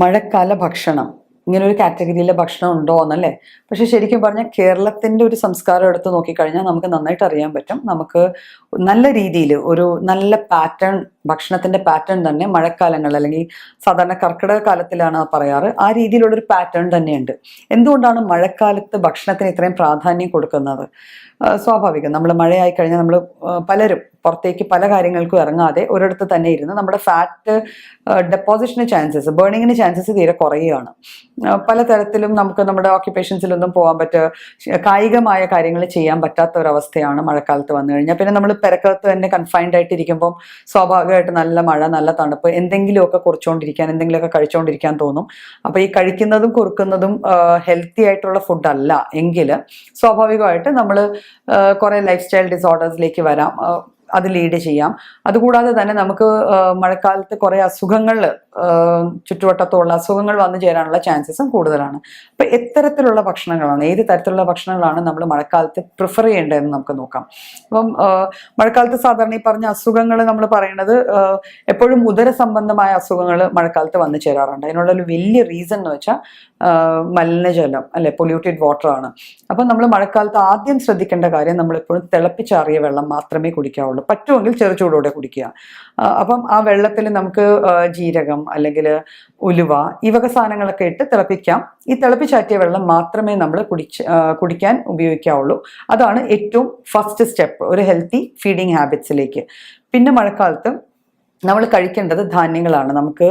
മഴക്കാല ഭക്ഷണം. ഇങ്ങനെ ഒരു കാറ്റഗറിയിലെ ഭക്ഷണം ഉണ്ടോ എന്നല്ലേ? പക്ഷെ ശരിക്കും പറഞ്ഞാൽ കേരളത്തിന്റെ ഒരു സംസ്കാരം എടുത്ത് നോക്കിക്കഴിഞ്ഞാൽ നമുക്ക് നന്നായിട്ട് അറിയാൻ പറ്റും. നമുക്ക് നല്ല രീതിയിൽ ഒരു നല്ല പാറ്റേൺ ഭക്ഷണത്തിന്റെ പാറ്റേൺ തന്നെ മഴക്കാലങ്ങൾ അല്ലെങ്കിൽ സാധാരണ കർക്കിടക കാലത്തിലാണ് പറയാറ്. ആ രീതിയിലുള്ള ഒരു പാറ്റേൺ തന്നെയുണ്ട്. എന്തുകൊണ്ടാണ് മഴക്കാലത്ത് ഭക്ഷണത്തിന് ഇത്രയും പ്രാധാന്യം കൊടുക്കുന്നത്? സ്വാഭാവികം. നമ്മൾ മഴയായി കഴിഞ്ഞാൽ നമ്മൾ പലരും പുറത്തേക്ക് പല കാര്യങ്ങൾക്കും ഇറങ്ങാതെ ഒരിടത്ത് തന്നെ ഇരുന്ന് നമ്മുടെ ഫാറ്റ് ഡെപ്പോസിഷന് ചാൻസസ് ബേണിങ്ങിന് ചാൻസസ് തീരെ കുറയുകയാണ്. പലതരത്തിലും നമുക്ക് നമ്മുടെ ഓക്യുപ്പേഷൻസിലൊന്നും പോകാൻ പറ്റുക കായികമായ കാര്യങ്ങൾ ചെയ്യാൻ പറ്റാത്ത ഒരവസ്ഥയാണ് മഴക്കാലത്ത് വന്നു കഴിഞ്ഞാൽ. പിന്നെ നമ്മൾ പെരക്കകത്ത് തന്നെ കൺഫൈൻഡ് ആയിട്ടിരിക്കുമ്പം സ്വാഭാവികമായിട്ട് നല്ല മഴ നല്ല തണുപ്പ് എന്തെങ്കിലുമൊക്കെ കുറച്ചുകൊണ്ടിരിക്കാൻ എന്തെങ്കിലുമൊക്കെ കഴിച്ചുകൊണ്ടിരിക്കാൻ തോന്നും. അപ്പോൾ ഈ കഴിക്കുന്നതും കുറുക്കുന്നതും ഹെൽത്തി ആയിട്ടുള്ള ഫുഡല്ല എങ്കിൽ സ്വാഭാവികമായിട്ട് നമ്മൾ കുറേ ലൈഫ് സ്റ്റൈൽ ഡിസോർഡേഴ്സിലേക്ക് വരാം. അത് ലീഡ് ചെയ്യാം. അതുകൂടാതെ തന്നെ നമുക്ക് മഴക്കാലത്ത് കുറേ അസുഖങ്ങൾ ചുറ്റുവട്ടത്തുള്ള അസുഖങ്ങൾ വന്നു ചേരാനുള്ള ചാൻസസും കൂടുതലാണ്. അപ്പൊ എത്തരത്തിലുള്ള ഭക്ഷണങ്ങളാണ് ഏത് തരത്തിലുള്ള ഭക്ഷണങ്ങളാണ് നമ്മൾ മഴക്കാലത്ത് പ്രിഫർ ചെയ്യേണ്ടതെന്ന് നമുക്ക് നോക്കാം. അപ്പം മഴക്കാലത്ത് സാധാരണ ഈ പറഞ്ഞ അസുഖങ്ങൾ നമ്മൾ പറയുന്നത് എപ്പോഴും ഉദര സംബന്ധമായ അസുഖങ്ങൾ മഴക്കാലത്ത് വന്നു ചേരാറുണ്ട്. അതിനുള്ള ഒരു വലിയ റീസൺ എന്ന് വെച്ചാൽ മലിനജലം അല്ലെ പൊല്യൂട്ടഡ് വാട്ടർ ആണ്. അപ്പം നമ്മൾ മഴക്കാലത്ത് ആദ്യം ശ്രദ്ധിക്കേണ്ട കാര്യം നമ്മൾ എപ്പോഴും തിളപ്പിച്ചാറിയ വെള്ളം മാത്രമേ കുടിക്കാവുള്ളൂ. പറ്റുമെങ്കിൽ ചെറു ചൂടോടെ കുടിക്കുക. അപ്പം ആ വെള്ളത്തിൽ നമുക്ക് ജീരകം അല്ലെങ്കിൽ ഉലുവ ഈ വക സാധനങ്ങളൊക്കെ ഇട്ട് തിളപ്പിക്കാം. ഈ തിളപ്പിച്ചാറ്റിയ വെള്ളം മാത്രമേ നമ്മൾ കുടിച്ച് കുടിക്കാൻ ഉപയോഗിക്കാവുള്ളൂ. അതാണ് ഏറ്റവും ഫസ്റ്റ് സ്റ്റെപ്പ് ഒരു ഹെൽത്തി ഫീഡിങ് ഹാബിറ്റ്സിലേക്ക് പിന്നെ മഴക്കാലത്ത് നമ്മൾ കഴിക്കേണ്ടത് ധാന്യങ്ങളാണ്. നമുക്ക്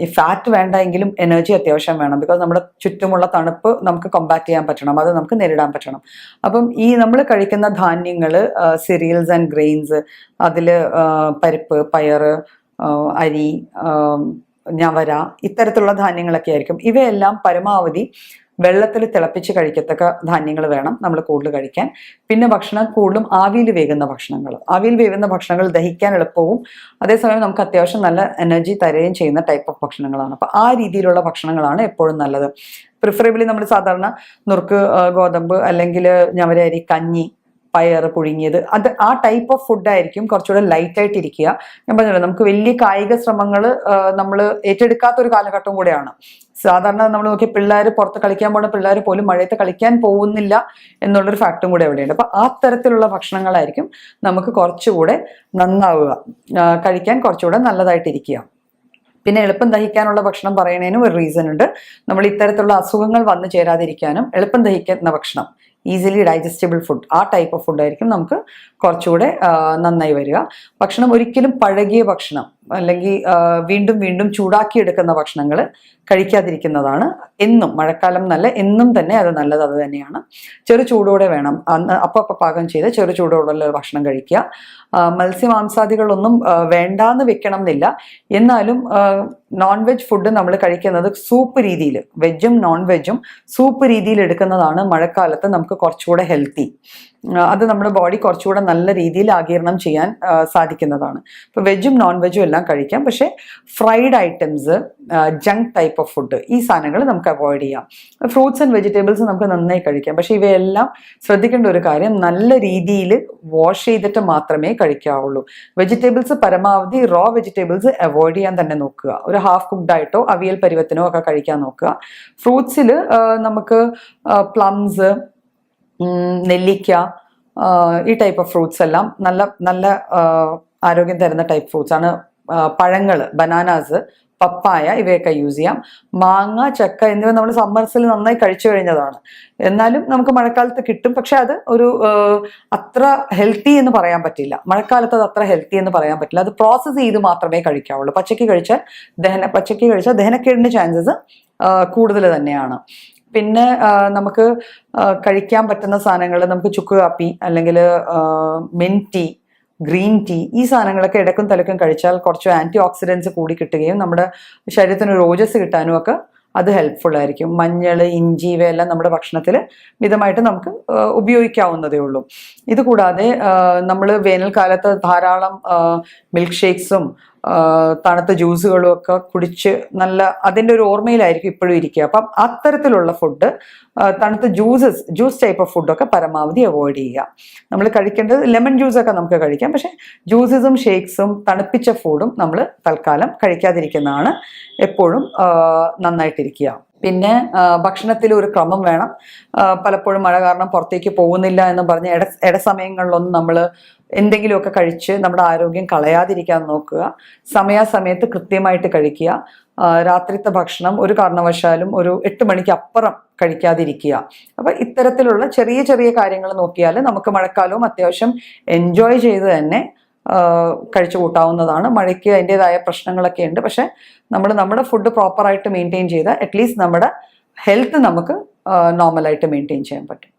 ഈ ഫാറ്റ് വേണ്ട എങ്കിലും എനർജി അത്യാവശ്യം വേണം. ബിക്കോസ് നമ്മുടെ ചുറ്റുമുള്ള തണുപ്പ് നമുക്ക് കൊമ്പാറ്റ് ചെയ്യാൻ പറ്റണം. അത് നമുക്ക് നേരിടാൻ പറ്റണം. അപ്പം ഈ നമ്മൾ കഴിക്കുന്ന ധാന്യങ്ങൾ സിറിയൽസ് ആൻഡ് ഗ്രെയിൻസ് അതിൽ പരിപ്പ് പയറ് അരി ഞവര ഇത്തരത്തിലുള്ള ധാന്യങ്ങളൊക്കെ ആയിരിക്കും. ഇവയെല്ലാം പരമാവധി വെള്ളത്തിൽ തിളപ്പിച്ച് കഴിക്കത്തക്ക ധാന്യങ്ങൾ വേണം നമ്മൾ കൂടുതൽ കഴിക്കാൻ. പിന്നെ ഭക്ഷണം കൂടുതലും ആവിയിൽ വേകുന്ന ഭക്ഷണങ്ങൾ. ആവിയിൽ വേകുന്ന ഭക്ഷണങ്ങൾ ദഹിക്കാൻ എളുപ്പവും അതേസമയം നമുക്ക് അത്യാവശ്യം നല്ല എനർജി തരുകയും ചെയ്യുന്ന ടൈപ്പ് ഓഫ് ഭക്ഷണങ്ങളാണ്. അപ്പോൾ ആ രീതിയിലുള്ള ഭക്ഷണങ്ങളാണ് എപ്പോഴും നല്ലത്. പ്രിഫറബിളി നമ്മൾ സാധാരണ നുറുക്ക് ഗോതമ്പ് അല്ലെങ്കിൽ ഞവരരി കഞ്ഞി പയർ പുഴുങ്ങിയത്. അത് ആ ടൈപ്പ് ഓഫ് ഫുഡായിരിക്കും കുറച്ചുകൂടെ ലൈറ്റ് ആയിട്ട് ഇരിക്കുക. ഞാൻ പറഞ്ഞല്ലോ നമുക്ക് വലിയ കായിക ശ്രമങ്ങൾ നമ്മൾ ഏറ്റെടുക്കാത്ത ഒരു കാലഘട്ടം കൂടെയാണ്. സാധാരണ നമ്മൾ നോക്കിയാൽ പിള്ളേർ പുറത്ത് കളിക്കാൻ പോകുന്ന പിള്ളേർ പോലും മഴയത്ത് കളിക്കാൻ പോകുന്നില്ല എന്നുള്ളൊരു ഫാക്ടും കൂടെ അവിടെയുണ്ട്. അപ്പൊ ആ തരത്തിലുള്ള ഭക്ഷണങ്ങളായിരിക്കും നമുക്ക് കുറച്ചുകൂടെ നന്നാവുക. കഴിക്കാൻ കുറച്ചുകൂടെ നല്ലതായിട്ടിരിക്കുക. പിന്നെ എളുപ്പം ദഹിക്കാനുള്ള ഭക്ഷണം പറയുന്നതിനും ഒരു റീസൺ ഉണ്ട്. നമ്മൾ ഇത്തരത്തിലുള്ള അസുഖങ്ങൾ വന്നു ചേരാതിരിക്കാനും എളുപ്പം ദഹിക്കുന്ന ഭക്ഷണം. ഈസിലി ഡൈജസ്റ്റബിൾ ഫുഡ് ആ ടൈപ്പ് ഓഫ് ഫുഡായിരിക്കും നമുക്ക് കുറച്ചുകൂടെ നന്നായി വരിക. ഭക്ഷണം ഒരിക്കലും പഴകിയ ഭക്ഷണം അല്ലെങ്കിൽ വീണ്ടും വീണ്ടും ചൂടാക്കിയെടുക്കുന്ന ഭക്ഷണങ്ങൾ കഴിക്കാതിരിക്കുന്നതാണ്. എന്നും മഴക്കാലം നല്ല എന്നും തന്നെ അത് നല്ലത് അത് തന്നെയാണ്. ചെറു ചൂടോടെ വേണം. അന്ന് അപ്പോൾ അപ്പോൾ പാകം ചെയ്ത് ചെറു ചൂടോടുള്ള ഭക്ഷണം കഴിക്കുക. മത്സ്യമാംസാദികളൊന്നും വേണ്ടാന്ന് വെക്കണം എന്നില്ല എന്നാലും നോൺ വെജ് ഫുഡ് നമ്മൾ കഴിക്കുന്നത് സൂപ്പ് രീതിയിൽ വെജും നോൺ വെജും സൂപ്പ് രീതിയിൽ എടുക്കുന്നതാണ് മഴക്കാലത്ത് നമുക്ക് കുറച്ചുകൂടെ ഹെൽത്തി അത് നമ്മുടെ ബോഡി കുറച്ചുകൂടെ നല്ല രീതിയിൽ ആകീരണം ചെയ്യാൻ സാധിക്കുന്നതാണ്. ഇപ്പോൾ വെജും നോൺ വെജും എല്ലാം കഴിക്കാം. പക്ഷേ fried items junk type of food ഈ സാധനങ്ങൾ നമുക്ക് അവോയ്ഡ് ചെയ്യാം. ഫ്രൂട്ട്സ് ആൻഡ് വെജിറ്റബിൾസ് നമുക്ക് നന്നായി കഴിക്കാം. പക്ഷേ ഇവയെല്ലാം ശ്രദ്ധിക്കേണ്ട ഒരു കാര്യം നല്ല രീതിയിൽ വാഷ് ചെയ്തിട്ട് മാത്രമേ കഴിക്കാവുള്ളൂ. വെജിറ്റബിൾസ് പരമാവധി റോ വെജിറ്റബിൾസ് അവോയ്ഡ് ചെയ്യാൻ തന്നെ നോക്കുക. ഒരു ഹാഫ് കുക്ക്ഡ് ആയിട്ടോ അവിയൽ പരുവത്തിനോ ഒക്കെ കഴിക്കാൻ നോക്കുക. ഫ്രൂട്ട്സിൽ നമുക്ക് പ്ലംസ് നെല്ലിക്ക ഈ ടൈപ്പ് ഓഫ് ഫ്രൂട്ട്സ് എല്ലാം നല്ല നല്ല ആരോഗ്യം തരുന്ന ടൈപ്പ് ഫ്രൂട്ട്സ് ആണ് പഴങ്ങൾ ബനാനാസ് പപ്പായ ഇവയൊക്കെ യൂസ് ചെയ്യാം. മാങ്ങ ചക്ക എന്നിവ നമ്മൾ സമ്മർസിൽ നന്നായി കഴിച്ചു കഴിഞ്ഞതാണ്. എന്നാലും നമുക്ക് മഴക്കാലത്ത് കിട്ടും. പക്ഷെ അത് ഒരു അത്ര ഹെൽത്തി എന്ന് പറയാൻ പറ്റില്ല. മഴക്കാലത്ത് അത് അത്ര ഹെൽത്തി എന്ന് പറയാൻ പറ്റില്ല. അത് പ്രോസസ്സ് ചെയ്ത് മാത്രമേ കഴിക്കാവുള്ളൂ. പച്ചക്ക് കഴിച്ചാൽ ദഹന പച്ചക്ക് കഴിച്ചാൽ ദഹനക്കേടിന്റെ ചാൻസസ് കൂടുതൽ തന്നെയാണ്. പിന്നെ നമുക്ക് കഴിക്കാൻ പറ്റുന്ന സാധനങ്ങൾ നമുക്ക് ചുക്ക് കാപ്പി അല്ലെങ്കിൽ മിൻ ടീ ഗ്രീൻ ടീ ഈ സാധനങ്ങളൊക്കെ ഇടക്കും തലക്കും കഴിച്ചാൽ കുറച്ച് ആന്റി ഓക്സിഡൻസ് കൂടി കിട്ടുകയും നമ്മുടെ ശരീരത്തിന് റോജസ് കിട്ടാനും ഒക്കെ അത് ഹെൽപ്ഫുൾ ആയിരിക്കും. മഞ്ഞൾ ഇഞ്ചി ഇവയെല്ലാം നമ്മുടെ ഭക്ഷണത്തിൽ മിതമായിട്ട് നമുക്ക് ഉപയോഗിക്കാവുന്നതേ ഉള്ളൂ. ഇത് കൂടാതെ നമ്മൾ വേനൽക്കാലത്ത് ധാരാളം മിൽക്ക് ഷേക്സും തണുത്ത ജ്യൂസുകളും ഒക്കെ കുടിച്ച് നല്ല അതിന്റെ ഒരു ഓർമ്മയിലായിരിക്കും ഇപ്പോഴും ഇരിക്കുക. അപ്പം അത്തരത്തിലുള്ള ഫുഡ് തണുത്ത ജ്യൂസസ് ജ്യൂസ് ടൈപ്പ് ഓഫ് ഫുഡൊക്കെ പരമാവധി അവോയ്ഡ് ചെയ്യുക. നമ്മൾ കഴിക്കേണ്ടത് ലെമൺ ജ്യൂസൊക്കെ നമുക്ക് കഴിക്കാം. പക്ഷേ ജ്യൂസസും ഷേക്സും തണുപ്പിച്ച ഫുഡും നമ്മൾ തൽക്കാലം കഴിക്കാതിരിക്കുന്നതാണ് എപ്പോഴും നന്നായിട്ടിരിക്കുക. പിന്നെ ഭക്ഷണത്തിൽ ഒരു ക്രമം വേണം. പലപ്പോഴും മഴ കാരണം പുറത്തേക്ക് പോകുന്നില്ല എന്ന് പറഞ്ഞ് ഇട ഇടസമയങ്ങളിലൊന്നും നമ്മൾ എന്തെങ്കിലുമൊക്കെ കഴിച്ച് നമ്മുടെ ആരോഗ്യം കളയാതിരിക്കാൻ നോക്കുക. സമയാസമയത്ത് കൃത്യമായിട്ട് കഴിക്കുക. രാത്രിത്തെ ഭക്ഷണം ഒരു കാരണവശാലും ഒരു എട്ട് മണിക്ക് അപ്പുറം കഴിക്കാതിരിക്കുക. അപ്പം ഇത്തരത്തിലുള്ള ചെറിയ ചെറിയ കാര്യങ്ങൾ നോക്കിയാൽ നമുക്ക് മഴക്കാലവും അത്യാവശ്യം എൻജോയ് ചെയ്ത് തന്നെ കഴിച്ചു കൂട്ടാവുന്നതാണ്. മഴയ്ക്ക് അതിന്റെതായ പ്രശ്നങ്ങളൊക്കെ ഉണ്ട്. പക്ഷെ നമ്മൾ നമ്മുടെ ഫുഡ് പ്രോപ്പറായിട്ട് മെയിന്റെയിൻ ചെയ്താൽ അറ്റ്ലീസ്റ്റ് നമ്മുടെ ഹെൽത്ത് നമുക്ക് നോർമലായിട്ട് മെയിന്റെയിൻ ചെയ്യാൻ പറ്റും.